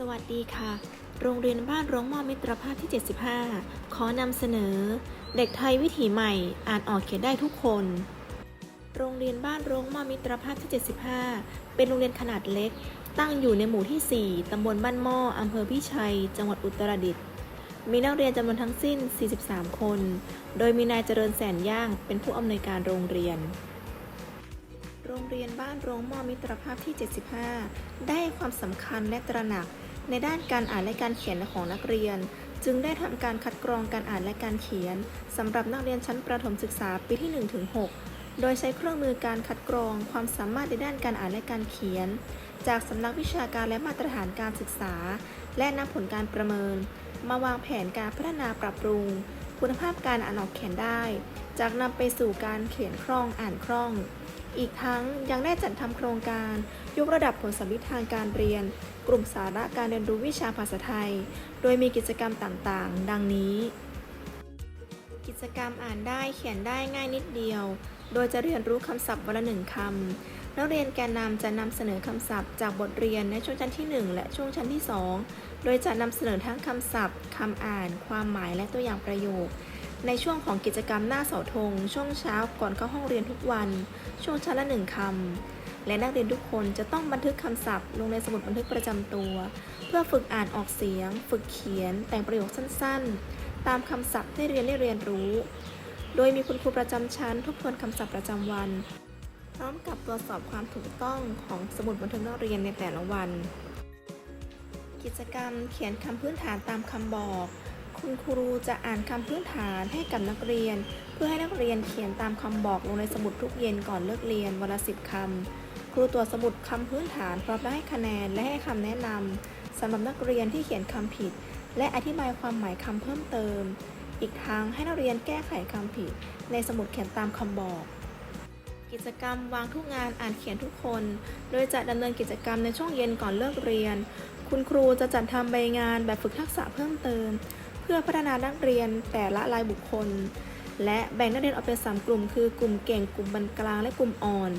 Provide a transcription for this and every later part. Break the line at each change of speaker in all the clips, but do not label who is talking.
สวัสดีค่ะ โรงเรียนบ้านร้องมอมิตรภาพที่ 75 ขอนำเสนอ เด็กไทยวิถีใหม่ อ่านออกเขียนได้ทุกคน โรงเรียนบ้านร้องมอมิตรภาพที่ 75 เป็นโรงเรียนขนาดเล็ก ตั้งอยู่ในหมู่ที่ 4 ตำบลบ้านหม้ออำเภอพิชัย จังหวัดอุตรดิตถ์ มีนักเรียนจำนวนทั้งสิ้น 43 คน โดยมีนายเจริญแสนย่าง เป็นผู้อำนวยการโรงเรียนโรงเรียนบ้านโรงมอมิตรภาพที่ 75 ได้ความสำคัญและตระหนัก ในด้านการอ่านและการเขียนของนักเรียน จึงได้ทำการคัดกรองการอ่านและการเขียนสำหรับนักเรียนชั้นประถมศึกษาปีที่ 1-6 โดยใช้เครื่องมือการคัดกรองความสามารถในด้านการอ่านและการเขียน จากสำนักวิชาการและมาตรฐานการศึกษา และนำผลการประเมิน มาวางแผนการพัฒนาปรับปรุง คุณภาพการอ่านออกเขียนได้ จากนำไปสู่การเขียนคล่องอ่านคล่อง อีกทั้งยังได้จัดทำโครงการ ยกระดับผลสัมฤทธิ์ทางการเรียน กลุ่มสาระการเรียนรู้วิชาภาษาไทย โดยมีกิจกรรมต่างๆ ดังนี้ กิจกรรมอ่านได้เขียนได้ง่ายนิดเดียว โดยจะเรียนรู้คำศัพท์วันละหนึ่งคำนักเรียนแกนนำจะนำเสนอคำศัพท์จากบทเรียนในช่วงชั้นที่ 1 และช่วงชั้นที่ 2 โดยจะนำเสนอทั้งคำศัพท์คำอ่าน ความหมายและตัวอย่างประโยค ในช่วงของกิจกรรมหน้าเสาธง ช่วงเช้าก่อนเข้าห้องเรียนทุกวัน ช่วงชั้นละหนึ่งคำและนักเรียนทุกคนจะต้องบันทึกคำศัพท์ ลงในสมุดบันทึกประจำตัว เพื่อฝึกอ่านออกเสียง ฝึกเขียน แต่งประโยคสั้นๆ ตามคำศัพท์ที่เรียนได้เรียนรู้ โดยมีคุณครูประจำชั้นทบทวนคำศัพท์ประจำวัน พร้อมกับตรวจสอบความถูกต้องของสมุดบันทึกนักเรียนในแต่ละวัน กิจกรรมเขียนคำพื้นฐานตามคำบอก คุณครูจะอ่านคำพื้นฐานให้กับนักเรียน เพื่อให้นักเรียนเขียนตามคำบอกลงในสมุดทุกเย็นก่อนเลิกเรียนวันละสิบคำครูตรวจสมุดคำพื้นฐานพร้อมทั้งให้คะแนนและให้คำแนะนำสำหรับนักเรียนที่เขียนคำผิด และอธิบายความหมายคำเพิ่มเติม อีกทั้งให้นักเรียนแก้ไขคำผิด ในสมุดเขียนตามคำบอก กิจกรรมวางทุกงานอ่านเขียนทุกคน โดยจะดำเนินกิจกรรมในช่วงเย็นก่อนเลิกเรียน คุณครูจะจัดทำใบงานแบบฝึกทักษะเพิ่มเติม เพื่อพัฒนานักเรียนแต่ละรายบุคคล และแบ่งนักเรียนออกเป็นสามกลุ่ม คือกลุ่มเก่งกลุ่มปานกลางและกลุ่มอ่อน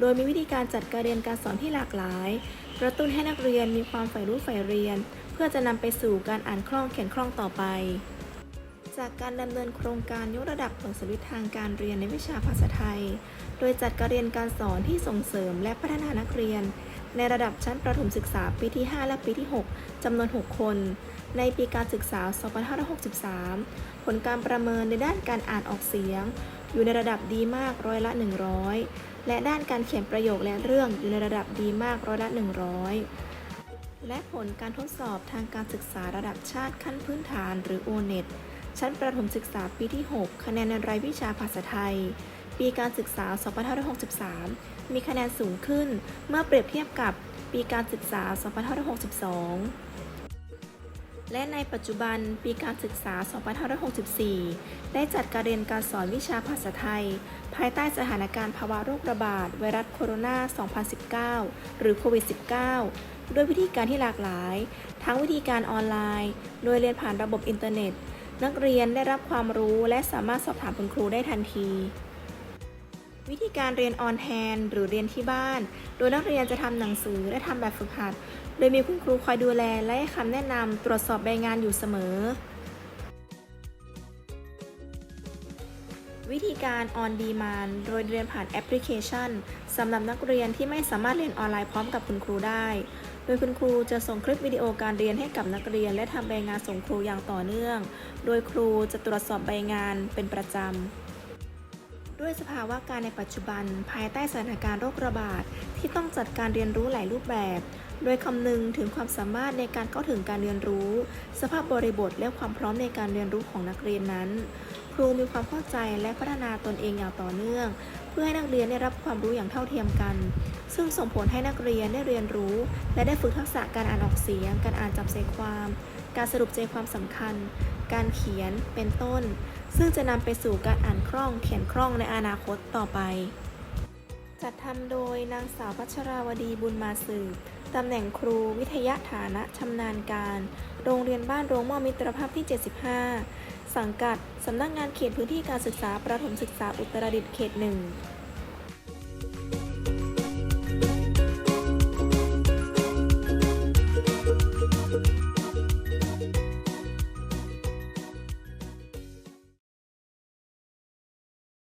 โดยมีวิธีการจัดการเรียนการสอนที่หลากหลาย กระตุ้นให้นักเรียนมีความใฝ่รู้ใฝ่เรียน เพื่อจะนำไปสู่การอ่านคล่องเขียนคล่องต่อไป จากการดำเนินโครงการยกระดับผลสวิตทางการเรียนในวิชาภาษาไทย โดยจัดการเรียนการสอนที่ส่งเสริมและพัฒนานักเรียน ในระดับชั้นประถมศึกษาปีที่ 5 และปีที่ 6 จำนวน 6 คน ในปีการศึกษา 2563 ผลการประเมินในด้านการอ่านออกเสียง อยู่ในระดับดีมากร้อยละ 100 และด้านการเขียนประโยคและเรื่องอยู่ในระดับดีมากร้อยละ 100 และผลการทดสอบทางการศึกษาระดับชาติขั้นพื้นฐานหรือ O-NET ชั้นประถมศึกษาปีที่ 6 คะแนนในรายวิชาภาษาไทย ปีการศึกษา 2563 มีคะแนนสูงขึ้นเมื่อเปรียบเทียบกับปีการศึกษา 2562 และในปัจจุบันปีการศึกษา 2564 ได้จัดการเรียนการสอนวิชาภาษาไทย ภายใต้สถานการณ์ภาวะโรคระบาดไวรัสโคโรนา 2019 หรือโควิด -19 ด้วยวิธีการที่หลากหลาย ทั้งวิธีการออนไลน์ โดยเรียนผ่านระบบอินเทอร์เน็ตนักเรียนได้รับความรู้และสามารถสอบถามคุณครูได้ทันที วิธีการเรียนออนแฮนหรือเรียนที่บ้าน โดยนักเรียนจะทำหนังสือและทำแบบฝึกหัด โดยมีคุณครูคอยดูแลและให้คำแนะนำตรวจสอบใบงานอยู่เสมอ วิธีการ on demand โดยเรียนผ่านแอปพลิเคชันสำหรับนักเรียนที่ไม่สามารถเรียนออนไลน์พร้อมกับคุณครูได้ โดยคุณครูจะส่งคลิปวิดีโอการเรียนให้กับนักเรียน และทำใบงานส่งครูอย่างต่อเนื่อง โดยครูจะตรวจสอบใบงานเป็นประจำ ด้วยสภาวะการในปัจจุบัน ภายใต้สถานการณ์โรคระบาด ที่ต้องจัดการเรียนรู้หลายรูปแบบ โดยคำนึงถึงความสามารถในการเข้าถึงการเรียนรู้ สภาพบริบทและความพร้อมในการเรียนรู้ของนักเรียนนั้น ครูมีความเข้าใจและพัฒนาตนเองอย่างต่อเนื่อง เพื่อให้นักเรียนได้รับความรู้อย่างเท่าเทียมกัน ซึ่งส่งผลให้นักเรียนได้เรียนรู้ และได้ฝึกทักษะการอ่านออกเสียง การอ่านจับใจความ การสรุปใจความสำคัญ การเขียนเป็นต้น ซึ่งจะนำไปสู่การอ่านคล่องเขียนคล่องในอนาคตต่อไป จัดทำโดยนางสาวพัชราวดีบุญมาสืบตำแหน่งครูวิทยาฐานะชำนาญการ โรงเรียนบ้านโรงมอมิตรภาพที่ 75 สังกัด สำนักงานเขตพื้นที่การศึกษาประถมศึกษาอุตรดิตถ์เขตหนึ่ง